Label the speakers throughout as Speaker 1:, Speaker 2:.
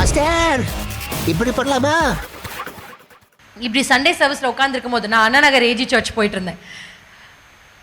Speaker 1: Pastor இப்படி பண்ணலாமா?
Speaker 2: இப்படி சண்டே சர்வீஸில் உட்காந்துருக்கும் போது நான் அண்ணா நகர் ஏஜி சர்ச் போயிட்டு இருந்தேன்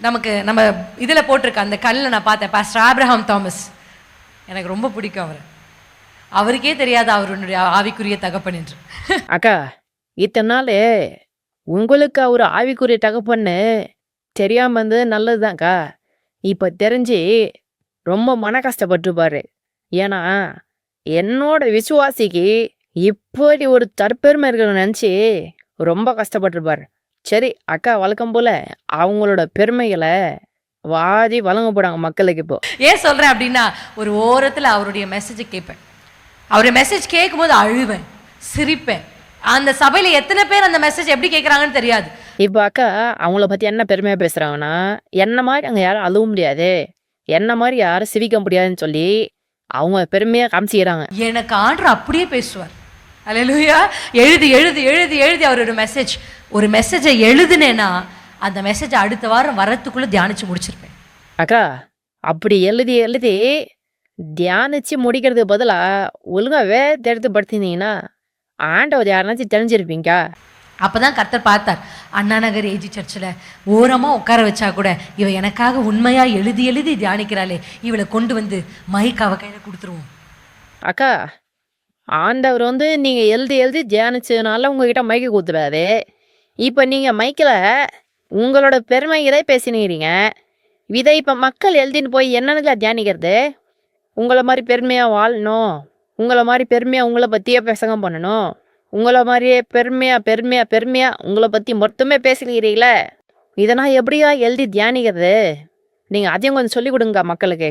Speaker 2: நமக்கு நம்ம இதில் போட்டிருக்க அந்த கல்லில் நான் பார்த்தேன். பாஸ்டர் ஆப்ரஹாம் தாமஸ் எனக்கு ரொம்ப பிடிக்கும் அவர். அவருக்கே தெரியாது அவருடைய ஆவிக்குரிய தகப்பன் என்று.
Speaker 3: அக்கா இத்தனை நாள் உங்களுக்கு அவர் ஆவிக்குரிய தகப்பன்னு தெரியாம இருந்தது நல்லதுதான்க்கா இப்போ தெரிஞ்சு ரொம்ப மன கஷ்டப்பட்டுப்பாரு ஏன்னா என்னோட விசுவாசிக்கு இப்படி ஒரு தற்பெருமை இருக்கிறத நினச்சி ரொம்ப கஷ்டப்பட்டிருப்பாரு. சரி அக்கா வழக்கம் போல அவங்களோட பெருமைகளை வாதி வழங்க போறாங்க மக்களுக்கு இப்போ.
Speaker 2: ஏன் சொல்கிறேன் அப்படின்னா ஒரு ஓரத்தில் அவருடைய மெசேஜை கேட்பேன். அவருடைய மெசேஜ் கேட்கும்போது அழுவேன் சிரிப்பேன். அந்த சபையில் எத்தனை பேர் அந்த மெசேஜ் எப்படி கேட்குறாங்கன்னு தெரியாது.
Speaker 3: இப்போ அக்கா அவங்கள பற்றி என்ன பெருமையாக பேசுகிறாங்கன்னா என்ன மாதிரி அங்கே யாரும் அழுவ முடியாது என்ன மாதிரி யாரும் சிரிக்க முடியாதுன்னு சொல்லி அவங்க பெருமையாக காமிச்சிக்கிறாங்க
Speaker 2: எனக்கு ஆண்டர் அப்படியே பேசுவார். அல்லேலூயா எழுதி எழுதி எழுதி எழுதி அவரோட மெசேஜ் ஒரு மெசேஜை எழுதுனேன்னா அந்த மெசேஜை அடுத்த வாரம் வரத்துக்குள்ளே தியானிச்சு முடிச்சிருப்பேன்.
Speaker 3: அக்கா அப்படி எழுதி எழுதி தியானிச்சு முடிக்கிறதுக்கு பதிலாக ஒழுங்கா வேதத்தை எடுத்து படுத்திருந்தீங்கன்னா ஆண்டவர் யாருனாச்சும் அப்போ
Speaker 2: தான் கர்த்தர் பார்த்தார் அண்ணா நகர் ஏஜி சர்ச்சில் ஓரமாக உட்கார வச்சா கூட இவ எனக்காக உண்மையாக எழுதி எழுதி தியானிக்கிறாளே. இவளை கொண்டு வந்து மைக் அவ கொடுத்துருவோம்.
Speaker 3: அக்கா ஆண்டவர் வந்து நீங்கள் எழுதி எழுதி தியானிச்சதுனால உங்ககிட்ட மைக்கு கொடுத்துறாரு. இப்போ நீங்கள் மைக்கில் உங்களோட பெருமைகளை பேசினீங்க. இதை இப்போ மக்கள் எழுதின்னு போய் என்னென்னல தியானிக்கிறது? உங்களை மாதிரி பெருமையாக வாழணும். உங்களை மாதிரி பெருமையாக உங்களை பற்றியே பிரசங்கம் பண்ணணும். உங்களை மாதிரியே பெருமையாக பெருமையாக பெருமையாக உங்களை பற்றி மொத்தமே பேசிக்கிறீங்களே? இதெல்லாம் எப்படியா எழுதி தியானிக்கிறது? நீங்கள் அதையும் கொஞ்சம் சொல்லிக் கொடுங்க மக்களுக்கு.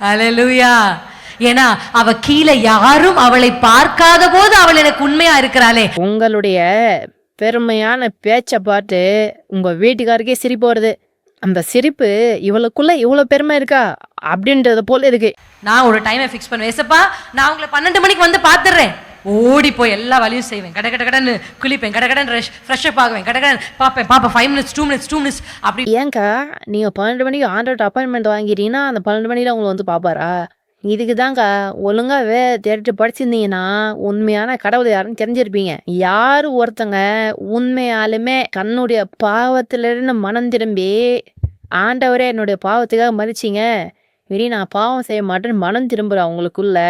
Speaker 2: அல்லேலூயா ஏன்னா அவ கீழே யாரும் அவளை பார்க்காத போது அவள் எனக்கு உண்மையா இருக்கிறாளே.
Speaker 3: உங்களுடைய பெருமையான பேச்சை பார்த்து உங்க வீட்டுக்காருக்கே சிரிப்பு வருது. அந்த சிரிப்பு இவளுக்குள்ள இவ்வளவு பெருமை இருக்கா? அப்படின்றது போல இருக்கு.
Speaker 2: நான் ஒரு டைமை ஃபிக்ஸ் பண்ணுவேன். ஏசப்பா நான் உங்களை பன்னெண்டு மணிக்கு வந்து பார்த்துடுறேன். ஓடி போய் எல்லா வேலையும் செய்வேன். கட கட கடன்னு குளிப்பேன். கட கடன் ரெஷ் அப் ஆகுவேன். கட கடன் பார்ப்பேன். பார்ப்பேன். Five minutes two minutes two minutes அப்படி.
Speaker 3: ஏங்கா நீங்கள் பன்னெண்டு மணிக்கு ஆண்ட்ராய்ட் அப்பாயின்மெண்ட் வாங்கிட்டீங்கன்னா அந்த பன்னெண்டு மணியில் உங்களை வந்து பார்ப்பாரா? இதுக்கு தாங்க ஒழுங்கா வே தேடிட்டு படிச்சிருந்தீங்கன்னா உண்மையான கடவுள் யாருன்னு தெரிஞ்சிருப்பீங்க. யார் ஒருத்தங்க உண்மையாலுமே கண்ணுடைய பாவத்திலிருந்து மனம் திரும்பி ஆண்டவரே என்னுடைய பாவத்துக்காக மதிச்சிங்க வெறி நான் பாவம் செய்ய மாட்டேன்னு மனம் திரும்புகிறேன் அவங்களுக்குள்ள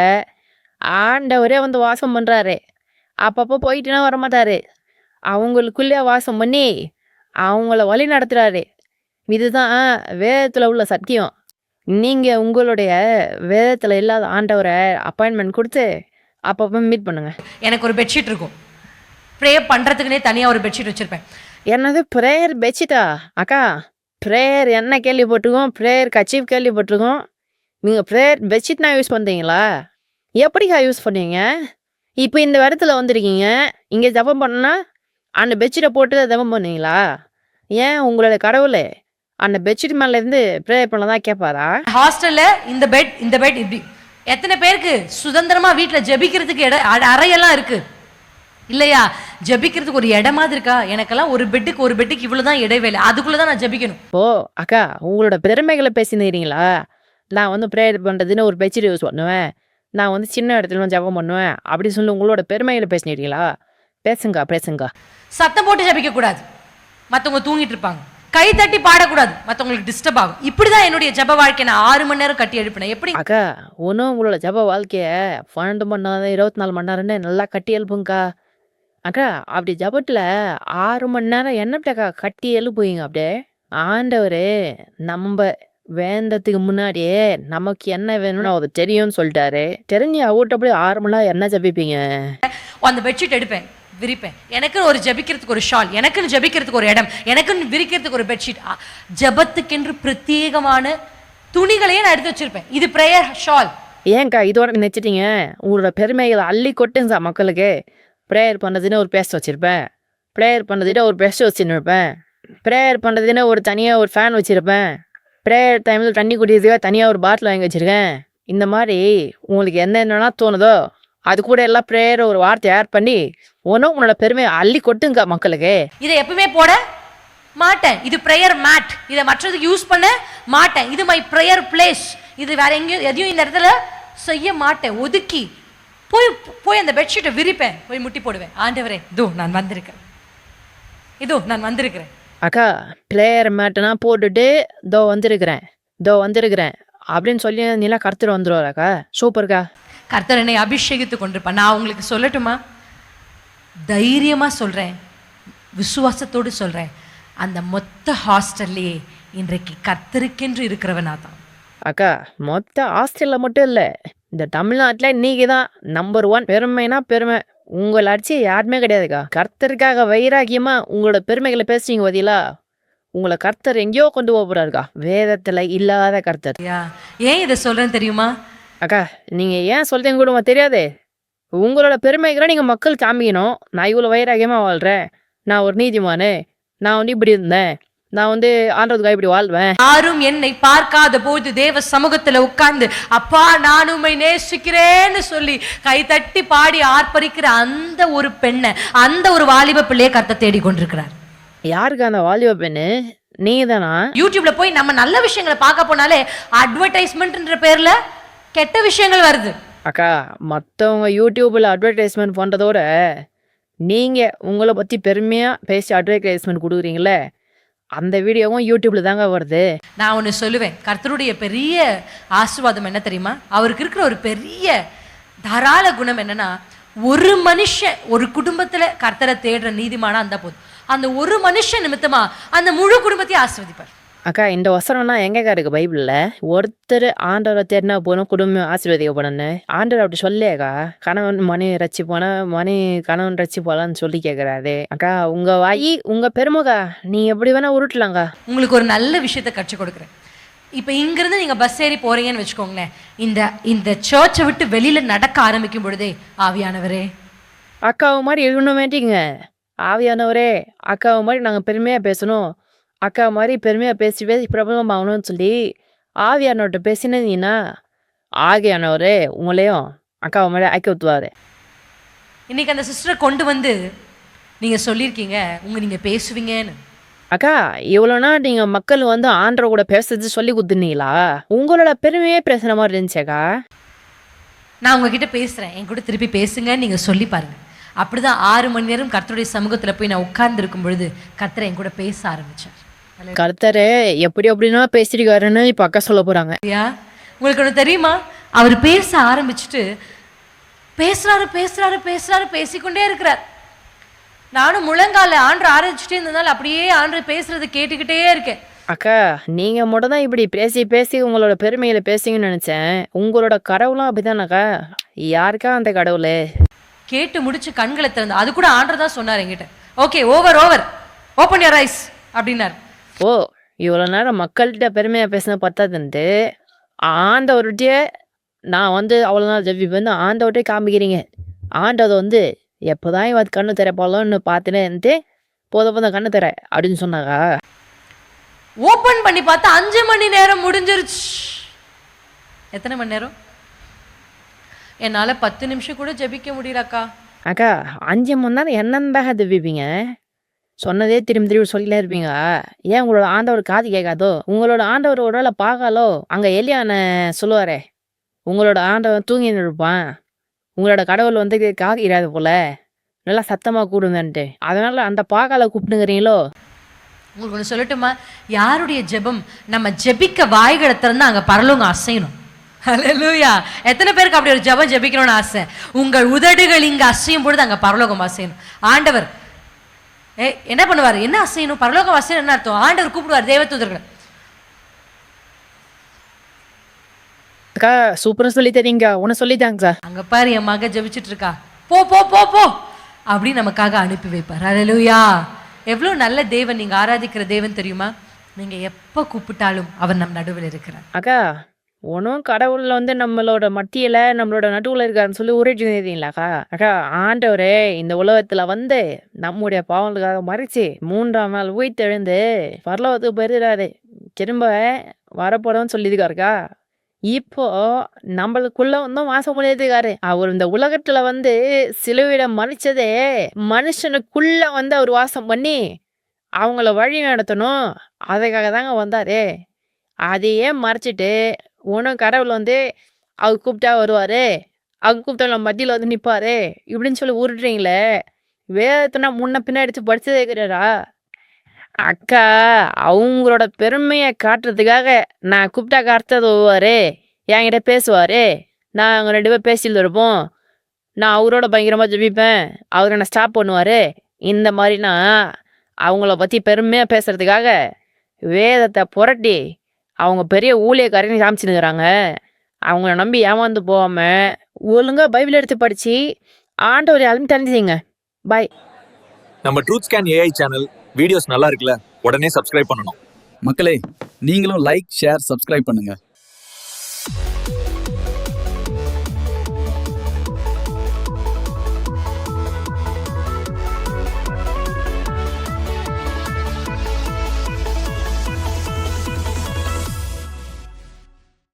Speaker 3: ஆண்டவரே வந்து வாசம் பண்ணுறாரு அப்பப்போ போயிட்டுனா வரமாட்டாரு. அவங்களுக்குள்ளே வாசம் பண்ணி அவங்கள வழி நடத்துகிறாரு இதுதான் வேதத்தில் உள்ள சத்தியம். நீங்கள் உங்களுடைய வேதத்தில் இல்லாத ஆண்டவரை அப்பாயின்மெண்ட் கொடுத்து அப்பப்போ மீட் பண்ணுங்க.
Speaker 2: எனக்கு ஒரு பெட்ஷீட் இருக்கும். ப்ரே பண்றதுக்குனே தனியா ஒரு பெட்ஷீட் வச்சிருப்பேன்.
Speaker 3: என்னது? ப்ரேயர் பெட்ஷீட்டா அக்கா ப்ரேயர் என்ன கேள்விப்பட்டிருக்கோம்? ப்ரேயர் கச்சீஃப் கேள்விப்பட்டிருக்கோம். நீங்கள் ப்ரேயர் பெட்ஷீட்னா யூஸ் பண்ணுறீங்களா எப்படிக்கா யூஸ் பண்ணீங்க? இப்போ இந்த இடத்துல வந்திருக்கீங்க. இங்கே ஜபம் பண்ணா அந்த பெட்ஷீட்டை போட்டு ஜபம் பண்ணுவீங்களா ஏன் உங்களோட கடவுளே அந்த பெட்ஷீட் மேல இருந்து ப்ரேயர் பண்ண தான் கேட்பாரா
Speaker 2: ஹாஸ்டல்ல இந்த பெட் இந்த பெட் இப்படி. எத்தனை பேருக்கு சுதந்திரமா வீட்ல ஜெபிக்கிறதுக்கு இட அறையெல்லாம் இருக்கு? இல்லையா? ஜெபிக்கிறதுக்கு ஒரு இடமாவது இருக்கா? எனக்கெல்லாம் ஒரு பெட்டுக்கு ஒரு பெட்டுக்கு இவ்வளவுதான் இடைவேளை. அதுக்குள்ள தான் நான் ஜெபிக்கணும்.
Speaker 3: ஓ அக்கா உங்களோட பெருமைகளை பேசினுறீங்களா நான் வந்து ப்ரேயர் பண்ணுறதுன்னு ஒரு பெட்ஷீட் யூஸ் பண்ணுவேன். நான் வந்து சின்ன இடத்துல ஜபம் பண்ணுவேன். அப்படி சொல்லி உங்களோட பெருமைகளை பேசினீங்களா பேசுங்க பேசுங்க.
Speaker 2: சத்தம் போட்டு ஜெபிக்க கூடாது. மத்தவங்க தூங்கிட்டு இருப்பாங்க. கை தட்டி பாடக்கூடாது. மத்தவங்களுக்கு டிஸ்டர்ப் ஆகும். இப்படிதான் என்னுடைய ஜெப வாழ்க்கை நான் ஆறு மணி நேரம் கட்டி எழுப்பினேன். எப்படி?
Speaker 3: அக்கா ஒன்றும் உங்களோட ஜப வாழ்க்கைய பன்னெண்டு மணி நேரம் இருபத்தி நாலு மணி நேரம்னு நல்லா கட்டி எழுப்புங்கக்கா. அக்கா அப்படி ஜபத்தில் ஆறு மணி நேரம் என்னப்பட்டக்கா கட்டி எழுப்புவீங்க அப்படியே? ஆண்டவர் நம்ம வேந்ததுக்கு முன்னாடியே நமக்கு என்ன வேணும்னு அவர் தெரியும்னு சொல்லிட்டாரு. தெரிஞ்சு அவர்கிட்ட மணி நேரம் என்ன ஜபிப்பீங்க?
Speaker 2: அந்த பெட்ஷீட் எடுப்பேன் விரிப்பேன். எனக்குன்னு ஒரு ஜெபிக்கிறதுக்கு ஒரு ஷால் எனக்குன்னு ஜெபிக்கிறதுக்கு ஒரு இடம் எனக்குன்னு விரிக்கிறதுக்கு ஒரு பெட்ஷீட் ஜெபத்துக்கென்று பிரத்யேகமான துணிகளையே நான் எடுத்து வச்சிருப்பேன். இது ப்ரேயர் ஷால்
Speaker 3: ஏன்க்கா இதோட நினைச்சிட்டீங்க? உங்களோட பெருமைகளை அள்ளி கொட்டுங்க சார் மக்களுக்கு. ப்ரேயர் பண்ணுறதுன்னு ஒரு பேஸ்ட் வச்சுருப்பேன். ப்ரேயர் பண்ணுறதுன்னு ஒரு பெஸ்ட் வச்சுருப்பேன். ப்ரேயர் பண்ணுறதுன்னு ஒரு தனியாக ஒரு ஃபேன் வச்சுருப்பேன். ப்ரேயர் டைமில் தண்ணி குடிக்கிறதுக்காக தனியாக ஒரு பாட்டில் வாங்கி வச்சுருக்கேன். இந்த மாதிரி உங்களுக்கு என்னென்னா தோணுதோ அது கூட எல்லாம் ப்ரேயர் ஒரு வார்த்தை ஆட் பண்ணி ஒன்றும் உன்னோட பெருமையை அள்ளி கொட்டுங்க மக்களுக்கு.
Speaker 2: இதை எப்பவுமே போட மாட்டேன். இது ப்ரேயர் மேட் இதை மற்றதுக்கு யூஸ் பண்ண மாட்டேன். இது மை ப்ரேயர் பிளேஸ் இது வேற எங்கேயும் எதையும் இந்த இடத்துல செய்ய மாட்டேன். ஒதுக்கி போய் போய் அந்த பெட்ஷீட்டை விரிப்பேன். போய் முட்டி போடுவேன். ஆண்டவரே இதோ நான் வந்திருக்கிறேன். இதோ நான் வந்திருக்கிறேன்.
Speaker 3: அக்கா பிளேயர் மேட்டெல்லாம் போட்டுட்டு தோ வந்திருக்கிறேன். தோ வந்திருக்கிறேன். அப்படின்னு சொல்லி நீலாம் கருத்துட்டு வந்துடுவாராக்கா சூப்பர்க்கா
Speaker 2: கர்த்தர் என்னை அபிஷேகித்து கொண்டிருப்பார். நான் உங்களுக்கு சொல்லட்டுமா? தைரியமா சொல்றேன். விசுவாசத்தோடு சொல்றேன். அந்த மொத்த ஹாஸ்டல்லையே இன்றைக்கு கர்த்தருக்கென்று இருக்கிறவனா தான்.
Speaker 3: அக்கா மொத்த ஹாஸ்டலில் மட்டும் இல்லை இந்த தமிழ்நாட்டில் நீங்கள் தான் நம்பர் ஒன் பெருமைனா பெருமை. உங்களை அடிச்சு யாருமே கிடையாதுக்கா. கர்த்தருக்காக வைராக்கியமாக உங்களோட பெருமைகளை பேசுறீங்க பார்த்தீங்களா உங்களை கர்த்தர் எங்கேயோ கொண்டு போக போறாருக்கா. வேதத்தில் இல்லாத கர்த்தர்.
Speaker 2: யா ஏன் இதை சொல்றேன் தெரியுமா?
Speaker 3: அக்கா நீங்கள் ஏன் சொல்றீங்க கூட தெரியாதே. உங்களோட பெருமைகளை நீங்கள் மக்கள் காமிக்கணும். நான் இவ்வளோ வைராக்கியமாக வாழ்கிறேன் நான் ஒரு நீதிமானு. நான் வந்து இப்படி இருந்தேன். நான் வந்து ஆண்டதுக்காக இப்படி வாழ்வேன்.
Speaker 2: யாரும் என்னை பார்க்காத போது தேவ சமூகத்துல உட்கார்ந்து அப்பா நான் உம்மை நேசிக்கிறேன்னு சொல்லி கை தட்டி பாடி ஆர்ப்பரிக்கிற அந்த ஒரு பெண்ணை அந்த ஒரு வாலிப பிள்ளையை கர்த்தர் தேடி கொண்டிருக்கிறார்
Speaker 3: யாருக்கு அந்த வாலிப பெண்ணு? நீங்கள் தானா
Speaker 2: யூடியூப்ல போய் நம்ம நல்ல விஷயங்களை பார்க்க போனாலே அட்வர்டைஸ்மெண்ட்ன்ற பேர்ல கெட்ட விஷயங்கள் வருது.
Speaker 3: அக்கா மற்றவங்க யூடியூப்பில் அட்வர்டைஸ்மெண்ட் பண்ணுறதோட நீங்கள் உங்களை பற்றி பெருமையாக பேசி அட்வர்டைஸ்மெண்ட் கொடுக்குறீங்களே அந்த வீடியோவும் யூடியூப்பில் தாங்க வருது.
Speaker 2: நான் ஒன்று சொல்லுவேன். கர்த்தருடைய பெரிய ஆசீர்வாதம் என்ன தெரியுமா? அவருக்கு இருக்கிற ஒரு பெரிய தாராள குணம் என்னன்னா ஒரு மனுஷன் ஒரு குடும்பத்தில் கர்த்தரை தேடுற நீதிமானா இருந்தால் போதும். அந்த ஒரு மனுஷன் நிமித்தமா அந்த முழு குடும்பத்தையும் ஆஸ்வதிப்பார்
Speaker 3: அக்கா இந்த வசனம்னா எங்கக்கா இருக்கு பைபிளில்? ஒருத்தர் ஆண்டவரை தேடினா போகணும் குடும்பம் ஆசீர்வதிக்கப்படணும்னு. ஆண்டவர் அப்படி சொல்லியேக்கா கணவன் மணி ரச்சி போனா மணி கணவன் ரச்சி போலான்னு சொல்லி கேட்குறாரு அக்கா உங்க வாயி உங்க பெருமைக்கா நீ எப்படி வேணா உருட்டலாங்க
Speaker 2: உங்களுக்கு ஒரு நல்ல விஷயத்தை கற்றுக் கொடுக்குறேன். இப்போ இங்கிருந்து நீங்க பஸ் ஏறி போறீங்கன்னு வச்சுக்கோங்களேன். இந்த இந்த சர்ச்சை விட்டு வெளியில நடக்க ஆரம்பிக்கும் பொழுதே ஆவியானவரே.
Speaker 3: அக்காவை மாதிரி எழுதணுமேட்டிங்க ஆவியானவரே அக்காவை மாதிரி நாங்கள் பெருமையாக பேசணும். அக்கா மாதிரி பெருமையாக பேசி பேசி பிரபலம் ஆகணும்னு சொல்லி ஆவியானவர்கிட்ட பேசினீங்கன்னா ஆகியானவரே உங்களையும் அக்காவை மாதிரி ஆக்கி ஊற்றுவார்
Speaker 2: இன்னைக்கு அந்த சிஸ்டரை கொண்டு வந்து நீங்க சொல்லியிருக்கீங்க உங்க நீங்க பேசுவீங்கன்னு.
Speaker 3: அக்கா இவ்வளோ நாள் நீங்கள் மக்கள் வந்து ஆண்டரை கூட பேசுறது சொல்லி கொடுத்துனீங்களா உங்களோட பெருமையே பேசுகிற மாதிரி இருந்துச்சேக்கா
Speaker 2: நான் உங்ககிட்ட பேசுறேன். என் கூட திருப்பி பேசுங்கன்னு நீங்க சொல்லி பாருங்க. அப்படிதான் ஆறு மணி நேரம் கர்த்தருடைய சமூகத்துல போய் நான் உட்கார்ந்து இருக்கும் பொழுது கர்த்தர் என் கூட பேச ஆரம்பிச்சார்.
Speaker 3: கருத்தரே எப்படி எப்படின்னா பேசிருக்காருன்னு இப்போ அக்கா சொல்ல போகிறாங்க
Speaker 2: ஐயா உங்களுக்கு ஒன்று தெரியுமா? அவர் பேச ஆரம்பிச்சுட்டு பேசுறாரு பேசுறாரு பேசுறாரு பேசிக்கொண்டே இருக்கிறார். நானும் முழங்கால ஆண்டு ஆரம்பிச்சுட்டே இருந்ததால் அப்படியே ஆண்டு பேசுறது கேட்டுக்கிட்டே இருக்கேன்.
Speaker 3: அக்கா நீங்க மட்டும் தான் இப்படி பேசி பேசி உங்களோட பெருமையில பேசுங்கன்னு நினைச்சேன். உங்களோட கடவுளும் அப்படிதானக்கா யாருக்கா அந்த கடவுள்?
Speaker 2: கேட்டு முடிச்சு கண்களை திறந்து அது கூட ஆண்டர் தான் சொன்னார் என்கிட்ட. Okay over over open your eyes அப்படின்னார்.
Speaker 3: ஓ இவ்வளோ நேரம் மக்கள்கிட்ட பெருமையாக பேசின பத்தாதுன்ட்டு? ஆண்டவர்கிட்டயே நான் வந்து அவ்வளோ நாள் ஜெபி வந்து ஆண்டவர்கிட்டே காமிக்கிறீங்க. ஆண்டவர் வந்து எப்போதான் இவன் கண்ணு திறப்பாளோன்னு பார்த்துனே இருந்துட்டு போத போத கண்ணு திற அப்படின்னு சொன்னாக்கா
Speaker 2: ஓப்பன் பண்ணி பார்த்தா அஞ்சு மணி நேரம் முடிஞ்சிருச்சு. எத்தனை மணி நேரம்? என்னால பத்து நிமிஷம் கூட ஜெபிக்க முடியலக்கா.
Speaker 3: அக்கா அஞ்சு மணி நேரம் என்னந்தாக ஜெபிப்பீங்க? சொன்னதே திரும்பி திரும்பி சொல்லிட்டே இருப்பீங்க. ஏன் உங்களோட ஆண்டவர் காது கேட்காதோ? உங்களோட ஆண்டவர் ஒரு வேளை பார்க்காலோ? அங்கே எலியான சொல்லுவாரே உங்களோட ஆண்டவன் தூங்கின்னு இருப்பான் உங்களோட கடவுள் வந்து காது இராது போல. நல்லா சத்தமாக கூடுங்கன்ட்டு. அதனால அந்த பாகால கூப்பிட்டுங்கிறீங்களோ
Speaker 2: உங்களுக்கு ஒன்று சொல்லட்டுமா? யாருடைய ஜெபம் நம்ம ஜெபிக்க வாய்களை திறந்து அங்க பரலவங்க அசையணும். அலலூயா எத்தனை பேருக்கு அப்படி ஒரு ஜெபம் ஜெபிக்கணும்னு ஆசை? உங்கள் உதடுகள் இங்க அசையும் பொழுது அங்க பரலோகம் அசையணும். ஆண்டவர் என்ன பண்ணுவார்? என்ன அசையணும்? பரலோகம் அசையணும் என்ன அர்த்தம்? ஆண்டவர் கூப்பிடுவார் தேவதூதர்களை.
Speaker 3: அக்கா சூப்பர்னு சொல்லி தரீங்க உன்னை சொல்லித்தாங்க சார்.
Speaker 2: அங்க பாரு என் மக ஜெபிச்சிட்டு இருக்கா. போ போ போ போ. அப்படி நமக்காக அனுப்பி வைப்பார். ஹalleluya. எவ்வளோ நல்ல தேவன் நீங்க ஆராதிக்கிற தேவன் தெரியுமா? நீங்க எப்ப கூப்பிட்டாலும் அவர் நம் நடுவில் இருக்கிறார்.
Speaker 3: அக்கா ஒன்றும் கடவுளில் வந்து நம்மளோட மத்தியில் நம்மளோட நடுவில் இருக்காருன்னு சொல்லி உரைச்சுங்களா அக்கா ஆண்டவரே இந்த உலகத்தில் வந்து நம்முடைய பாவங்களுக்காக மறைச்சு மூன்றாம் நாள் உயிர்த்தெழுந்து பரலோகத்துக்கு போயிருக்காரு திரும்ப வரப்போடன்னு சொல்லியிருக்காருக்கா? இப்போ நம்மளுக்குள்ள வந்து வாசம் பண்ணியிருக்காரு. அவர் இந்த உலகத்துல வந்து சிலுவிடம் மறைச்சதே மனுஷனுக்குள்ள வந்து அவர் வாசம் பண்ணி அவங்கள வழி நடத்தணும். அதுக்காக தாங்க வந்தாரு. அதையே மறைச்சிட்டு உனக்கு கடவுள் வந்து அவர் கூப்பிட்டா வருவார். அவங்க கூப்பிட்டா நம்ம மத்தியில் வந்து நிற்பார் இப்படின்னு சொல்லி உருட்டுறீங்களே. வேதத்தினா முன்ன பின்னாடி எடுத்து படிச்சதே கிடையாதா அக்கா அவங்களோட பெருமையை காட்டுறதுக்காக நான் கூப்பிட்டா அர்த்தம் வருவார். என்கிட்ட பேசுவார். நான் அவங்க ரெண்டு பேரும் பேசிட்டு இருப்போம். நான் அவரோட பயங்கரமாக ஜபிப்பேன். அவர் என்னை ஸ்டாப் பண்ணுவார். இந்த மாதிரினா அவங்கள பற்றி பெருமையாக பேசுகிறதுக்காக வேதத்தை புரட்டி அவங்க பெரிய ஊழியக்காரன்னு காமிச்சுனுக்குறாங்க. அவங்கள நம்பி ஏமாந்து போகாம ஒழுங்காக பைபிள் எடுத்து படித்து ஆண்டவர் யாருன்னு தெரிஞ்சுங்க பாய்
Speaker 4: நம்ம truth scan AI channel videos நல்லா இருக்குல்ல? உடனே சப்ஸ்கிரைப் பண்ணணும்.
Speaker 5: மக்களே நீங்களும் லைக் ஷேர் சப்ஸ்கிரைப் பண்ணுங்க.